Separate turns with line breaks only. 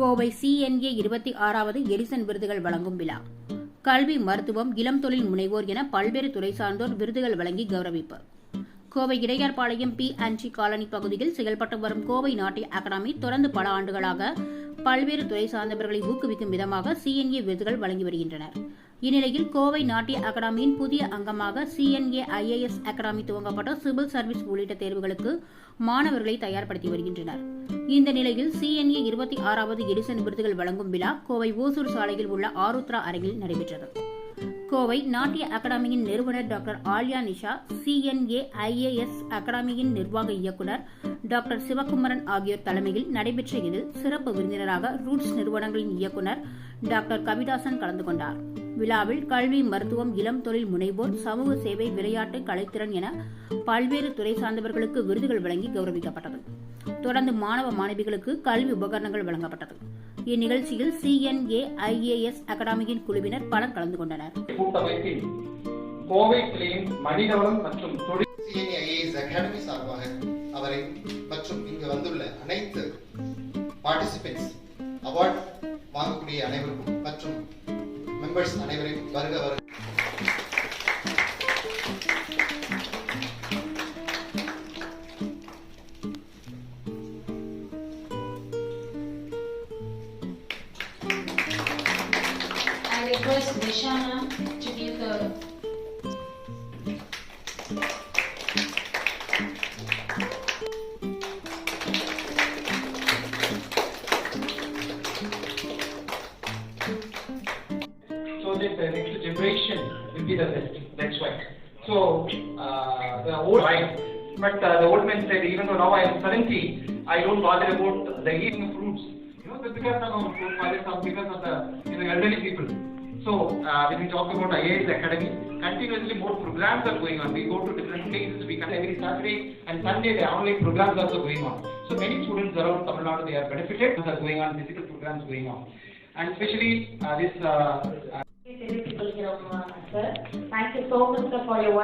Kovai CNA இருபத்தி ஆறாவது Edison விருதுகள் வழங்கும் விழா. கல்வி மருத்துவம் இளம் தொழில் முனைவோர் என பல்வேறு துறை சார்ந்தோர் விருதுகள் வழங்கி கௌரவிப்பு. Kovai Idayarpalayam P and colony பகுதியில் செயல்பட்டு வரும் கோவை நாட்டிய அகாடமி தொடர்ந்து பல ஆண்டுகளாக பல்வேறு துறை சார்ந்தவர்களை ஊக்குவிக்கும் விதமாக சிஎன்ஏ விருதுகள் வழங்கி வருகின்றனர். இந்நிலையில் கோவை நாட்டிய அகாடமியின் புதிய அங்கமாக சிஎன்ஏ ஐஏஎஸ் அகாடமி துவங்கப்பட்ட சிவில் சர்வீஸ் உள்ளிட்ட தேர்வுகளுக்கு மாணவர்களை தயார்படுத்தி வருகின்றனர். இந்த நிலையில் சிஎன்ஏ இருபத்தி ஆறாவது எடிசன் விருதுகள் வழங்கும் விழா கோவை ஓசூர் சாலையில் உள்ள ஆருத்ரா அரங்கில் நடைபெற்றது. கோவை நாட்டிய அகாடமியின் நிறுவனர் doctor Alya Nisha CNA IAS அகாடமியின் நிர்வாக இயக்குனர் டாக்டர் சிவகுமரன் ஆகியோர் தலைமையில் நடைபெற்ற இதில் சிறப்பு விருந்தினராக ரூட்ஸ் நிறுவனங்களின் இயக்குனர் டாக்டர் கவிதாசன் கலந்து கொண்டார். விழாவில் கல்வி மருத்துவம் இளம் தொழில் முனைவோர் சமூக சேவை விளையாட்டு கலைத்திறன் என பல்வேறு துறை சார்ந்தவர்களுக்கு விருதுகள் வழங்கி கௌரவிக்கப்பட்டது. தொடர்ந்து மாணவ மாணவிகளுக்கு கல்வி உபகரணங்கள் வழங்கப்பட்டது. இந்நிகழ்ச்சியில் சிஎன்ஏ ஐஏஎஸ் அகாடமியின் குழுவினர் பலர் கலந்து கொண்டனர்.
கூட்டமைப்பில் கோவை கிளையின் மனிதவளம் மற்றும் தொழில்
சிஎன்ஐஏஎஸ் அகாடமி சார்பாக அவரை மற்றும் இங்கு வந்துள்ள அனைத்து பார்ட்டிசிபென்ட்ஸ் அவார்ட் வாங்கக்கூடிய அனைவருக்கும் மற்றும் மெம்பர்ஸ் அனைவரையும் வருக வருக
I request Nishana to give the
so that the next generation will be the best. That's why. So uh, the old but uh, the old man said, even though now I am 70, I don't bother about the eating fruits. You know, because of fruit because of the you know, elderly people. So uh, when we talk about IAS Academy, continuously more programs are going on. We go to different places. We come every Saturday and Sunday. The online programs are also going on. So many students around Tamil Nadu they are benefited. Are going on physical programs going on, and especially uh, this. Uh,
beautiful Thank you so much for your